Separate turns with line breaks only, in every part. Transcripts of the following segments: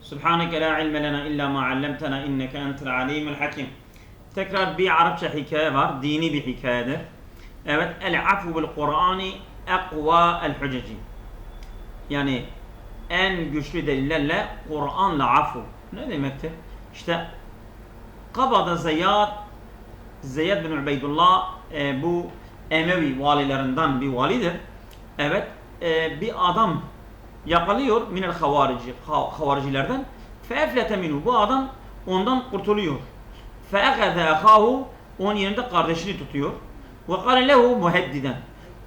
Subhaneke la ilme lena illa ma allamtena inneke entel alimul hakim. Tekrar bir Arapça hikaye var. Dini bir hikayedir. Evet. El afu bil Kur'ani ekva el hüceci. Yani en güçlü delillerle Kur'an'la afu. Ne demektir? İşte Kabada Zeyyad Zeyyad bin Ubeydullah e, bu Emevi valilerinden bir validir. Evet. e, bir adam yakalıyor minel havarici ha- havaricilerden feeflete minhu. Bu adam ondan kurtuluyor. Feekeze akahu onun yerinde kardeşini tutuyor. Ve kâle lehu muheddiden.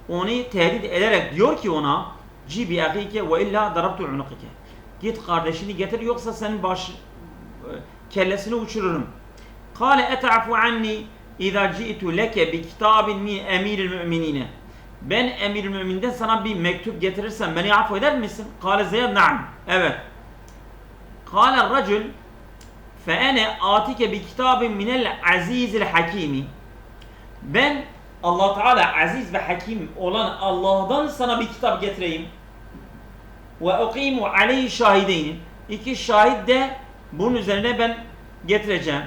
Onu tehdit ederek diyor ki ona cibi akike ve illa darabtu unukike. Git kardeşini getir yoksa senin baş e, kellesini uçururum. Kâle eta'fu anni İza ci'tu leke bi kitabin min emiril müminine ben emir müminden sana bir mektup getirirsem beni affeder misin? Kale Zeyd na'am. Evet. Kale racül fe ene atike bi kitabin minel azizil hakimi. Ben Allah Teala aziz ve hakim olan Allah'dan sana bir kitap getireyim. Ve ukimu aleyhi şahideyni. İki şahit de bunun üzerine ben getireceğim.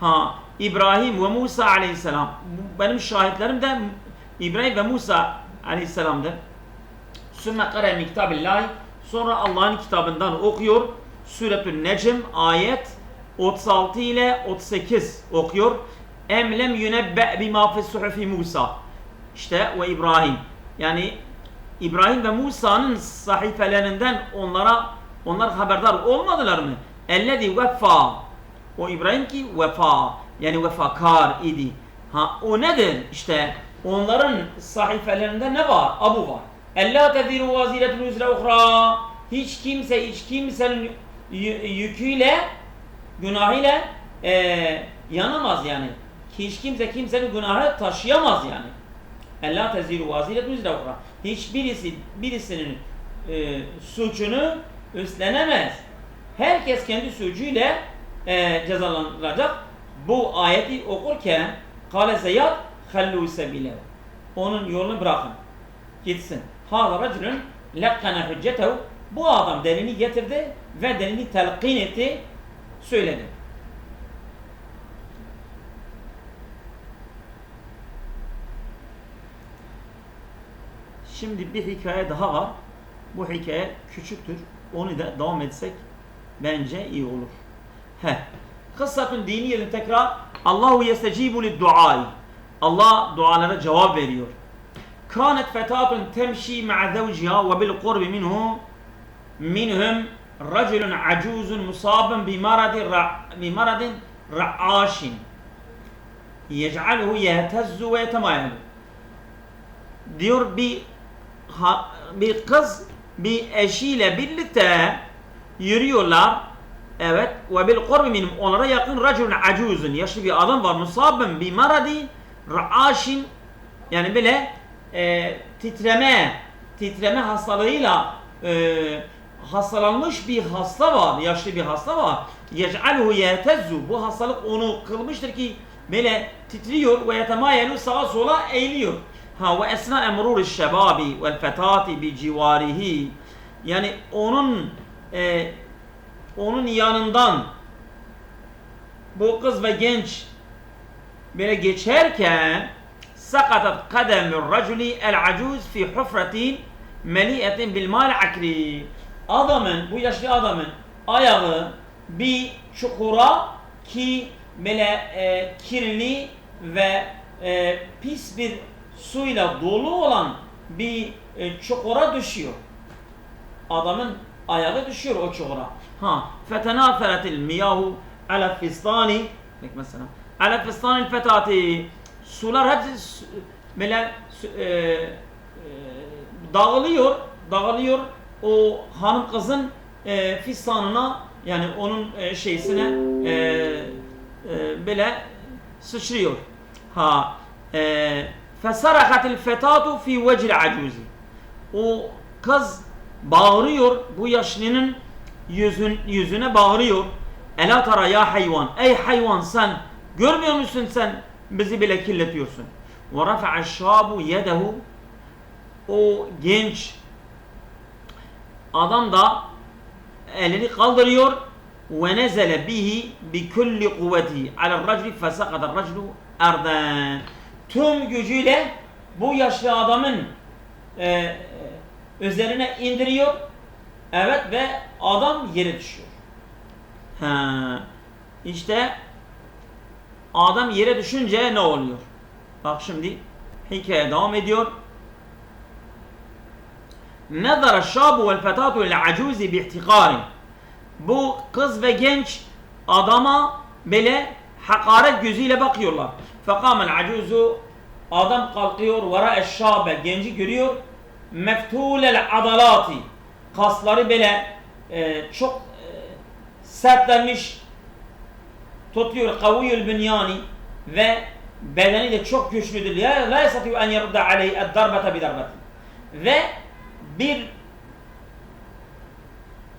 Ha İbrahim ve Musa aleyhisselam. Benim şahitlerim de İbrahim ve Musa aleyhisselamdır. Sümme kare min kitabillahi. Sonra Allah'ın kitabından okuyor. Suretün Necm ayet 36 ile 38 okuyor. Em lem yunebbe bima fi suhufi Musa. İşte ve İbrahim. Yani İbrahim ve Musa'nın sahifelerinden onlara onlar haberdar olmadılar mı? Ellezî vefa. O İbrahim ki vefa. Yani vefakar idi. Ha o nedir? İşte onların sahifelerinde ne var? Abu var. Ella teziru vaziretun üzre uhra. Hiç kimse hiç kimsenin yüküyle günahıyla eee yanamaz yani. Hiç kimse kimsenin günahı taşıyamaz yani. Ella teziru vaziretun üzre uhra. Hiçbirisi birisinin eee suçunu üstlenemez. Herkes kendi suçuyla eee cezalandıracak. Bu ayeti okurken Kale Zeyyad hallu sebilehu. Onun yolunu bırakın. Gitsin. Hâzâ racülün lekkana hüccetehu. Bu adam delini getirdi ve delini telkin etti, söyledi. Şimdi bir hikaye daha var. Bu hikaye küçüktür. Onu da devam etsek bence iyi olur. He. Kıssatun diniyetin tekrar Allahu yestecibu lid-duai. Allah dualara cevap veriyor. Kanet fetatun temşi ma'a zawciha ve bil qurbi minhu minhum raculun acuzun musabun bi maradin ra bi maradin ra'ashin yec'aluhu yehtezzu ve yetemayalu. Diyor bir ha, bir kız bir eşiyle birlikte yürüyorlar. Evet. Ve bil kurbi minim onlara yakın raculun acuzun yaşlı bir adam var. Musabben bi maradi ra'aşin yani böyle e, titreme titreme hastalığıyla e, hastalanmış bir hasta var. Yaşlı bir hasta var. Yec'alhu yetezzu bu hastalık onu kılmıştır ki böyle titriyor ve yetemayelu sağa sola eğiliyor. Ha ve esna emrur şebabi vel fetati bi civarihi yani onun e, onun yanından bu kız ve genç böyle geçerken sakatat kademur raculi el acuz fi hufratin meliyetin bil mal akri. Adamın bu yaşlı adamın ayağı bir çukura ki böyle e, kirli ve e, pis bir suyla dolu olan bir e, çukura düşüyor. Adamın ayağı düşüyor o çukura. Ha, fetenaferatil miyahu ala fistani. Mesela ala fistani fetati sular hepsi böyle e, e, dağılıyor, dağılıyor o hanım kızın e, fistanına yani onun e, şeysine e, e, böyle sıçrıyor. Ha, e, fesarakatil fetatu fi vecil acuzi. O kız bağırıyor bu yaşlının yüzün, yüzüne bağırıyor. Ela tara ya hayvan. Ey hayvan sen görmüyor musun sen bizi bile kirletiyorsun. Rafa'a şabu yedehu o genç adam da elini kaldırıyor bihi bi kulli kuvveti ala racli fesakada raclu erden. Tüm gücüyle bu yaşlı adamın e, üzerine indiriyor. Evet ve adam yere düşüyor. Ha, işte Adam yere düşünce ne oluyor? Bak şimdi hikaye devam ediyor. Nazara şabu vel fetatu ile acuzi. Bu kız ve genç adama böyle hakaret gözüyle bakıyorlar. Fekamel acuzu adam kalkıyor vera eşşabe genci görüyor. Meftulel adalati kasları böyle e, çok e, sertlenmiş tutuyor kaviyül bünyani ve bedeni de çok güçlüdür. Ya la yastati'u en yerudda aleyhi ed-darbete bi darbetin. Ve bir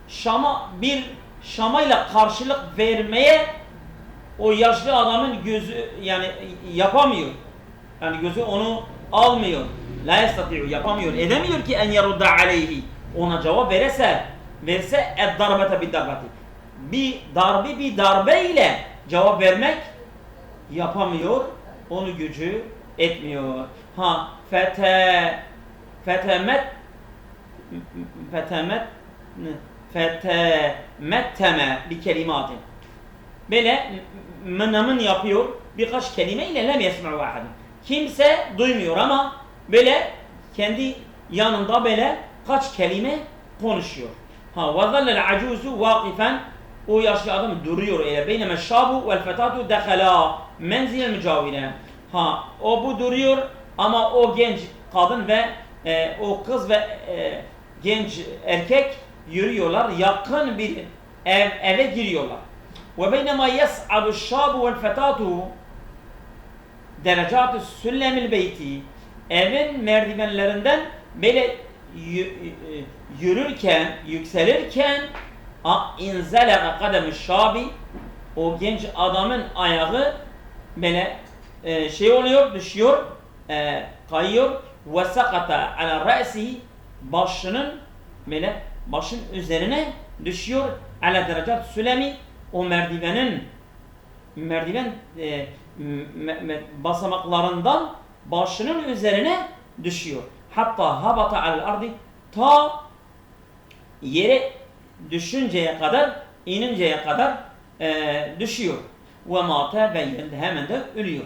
Şama bir şamayla karşılık vermeye o yaşlı adamın gözü yani yapamıyor. Yani gözü onu almıyor. La yastati'u yapamıyor. Edemiyor ki en yerudda aleyhi. Ona cevap verese verse ed darbete bir darbeti. Bir darbe bir darbeyle cevap vermek yapamıyor. Onu gücü etmiyor. Ha fete fetemet fetemet fetemetteme bir kelimatin. Böyle mınamın yapıyor birkaç kelimeyle lem yesma'u ahadin. Kimse duymuyor ama böyle kendi yanında böyle kaç kelime konuşuyor. Ha ve zallel acuzu vakifen o yaşlı adam duruyor öyle. Beyneme şabu vel fetatu dekhala menzil mücavine. Ha o bu duruyor ama o genç kadın ve e, o kız ve e, genç erkek yürüyorlar. Yakın bir ev, eve giriyorlar. Ve beynema yes'adu şabu vel fetatu derecatü süllemil beyti evin merdivenlerinden böyle yürürken, yükselirken inzele kademi şabi o genç adamın ayağı böyle e, şey oluyor, düşüyor, e, kayıyor ve sakata ala ra'si başının böyle başın üzerine düşüyor ala derecat sülemi o merdivenin merdiven e, basamaklarından başının üzerine düşüyor. Hatta habata al ardi ta yere düşünceye kadar ininceye kadar e, düşüyor. Ve mate ve hemen de ölüyor.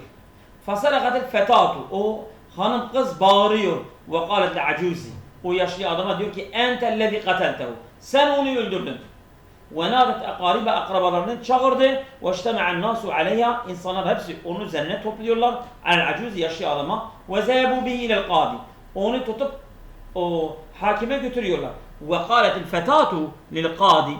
Fasarakatil fetatu o hanım kız bağırıyor ve kalet le acuzi o yaşlı adama diyor ki entellezi kateltehu sen onu öldürdün. Ve nadet akaribe akrabalarını çağırdı. Ve iştema'an nasu aleyha. İnsanlar hepsi onun üzerine topluyorlar. Al acuz yaşlı adama. Ve zebu bihi ilel kadi. Onu tutup o hakime götürüyorlar. Fetatu lil kadi.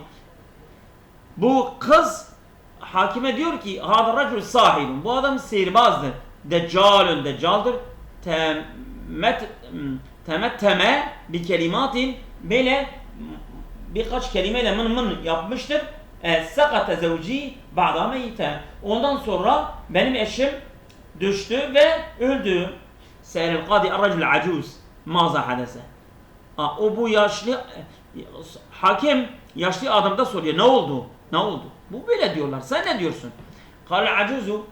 Bu kız hakime diyor ki hâda racul sahilun. Bu adam sihirbazdır. Deccalun deccaldır. Temet temetteme bir kelimatin böyle birkaç kelimeyle mın mın yapmıştır. E, sakate zevci ba'da meyte. Ondan sonra benim eşim düştü ve öldü. Seyrel kadi arracul acuz. Maza hadese. O bu yaşlı hakim yaşlı adamda soruyor ne oldu? Ne oldu? Bu böyle diyorlar. Sen ne diyorsun? Kale acuzu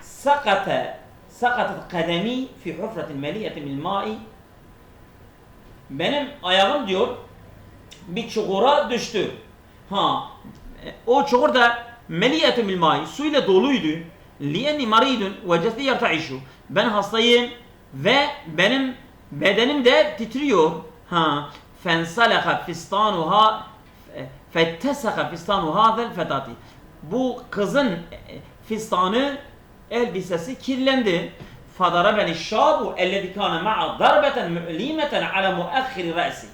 sakate sakatet kademi fi hufretin meliyetin bil mai benim ayağım diyor bir çukura düştü. Ha o çukur da meliyetun bil mai suyla doluydu. Liyenni maridun ve cesdi yertaişu. Ben hastayım ve benim bedenim de titriyor. Ha. Fensalaha fistanuha e, fettesaha fistanu hazel fetati. Bu kızın e, fistanı elbisesi kirlendi. Fadara beni şabu ellezî kâne ma'a darbeten mü'limeten ala muakhir ra'si.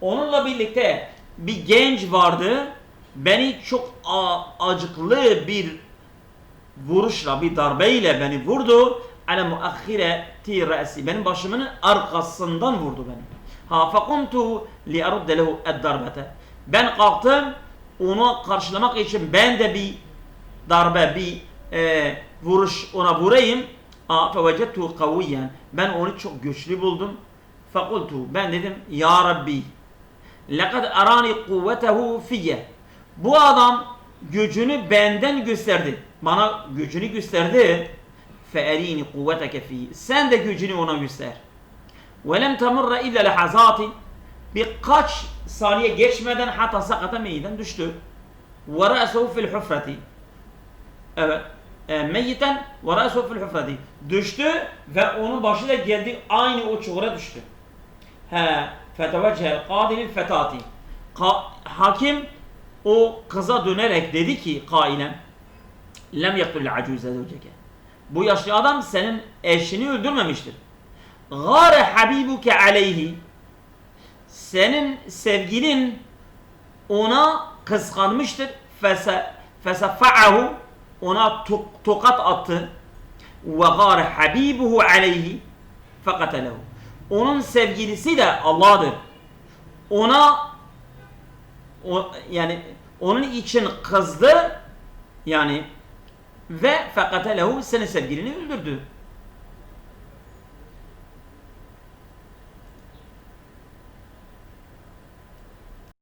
Onunla birlikte bir genç vardı. Beni çok acıklı bir vuruşla, bir darbeyle beni vurdu. Ala muakhire ti ra'si. Benim başımın arkasından vurdu beni. Ha fakumtu li arudde lehu ed-darbete. Ben kalktım onu karşılamak için ben de bir darbe, bir e, vuruş ona vurayım. Fevecettu kaviyen. Ben onu çok güçlü buldum. Fakultu. Ben dedim Ya Rabbi. lekad arani kuvvetehu fiyye. Bu adam gücünü benden gösterdi. Bana gücünü gösterdi. Feerini kuvveteke fiyye. Sen de gücünü ona göster. Lem temurre illa lehazati. Birkaç saniye geçmeden hatta sakata meyden düştü. Ra'suhu fil hufreti. Evet. E, ve ra'suhu fil hufreti. Düştü ve onun başı da geldi aynı o çukura düştü. He. Kadilil fetati. Ka- hakim o kıza dönerek dedi ki kailen lem yaktul acuze zevceke. Bu yaşlı adam senin eşini öldürmemiştir. Gâre habibuke aleyhi. Senin sevgilin ona kıskanmıştır. Fese, fesefa'ahu ona to- tokat attı. Ve gâre habibuhu aleyhi fekatelehu. Onun sevgilisi de Allah'dır. Ona o, yani onun için kızdı yani ve fekatelehu senin sevgilini öldürdü.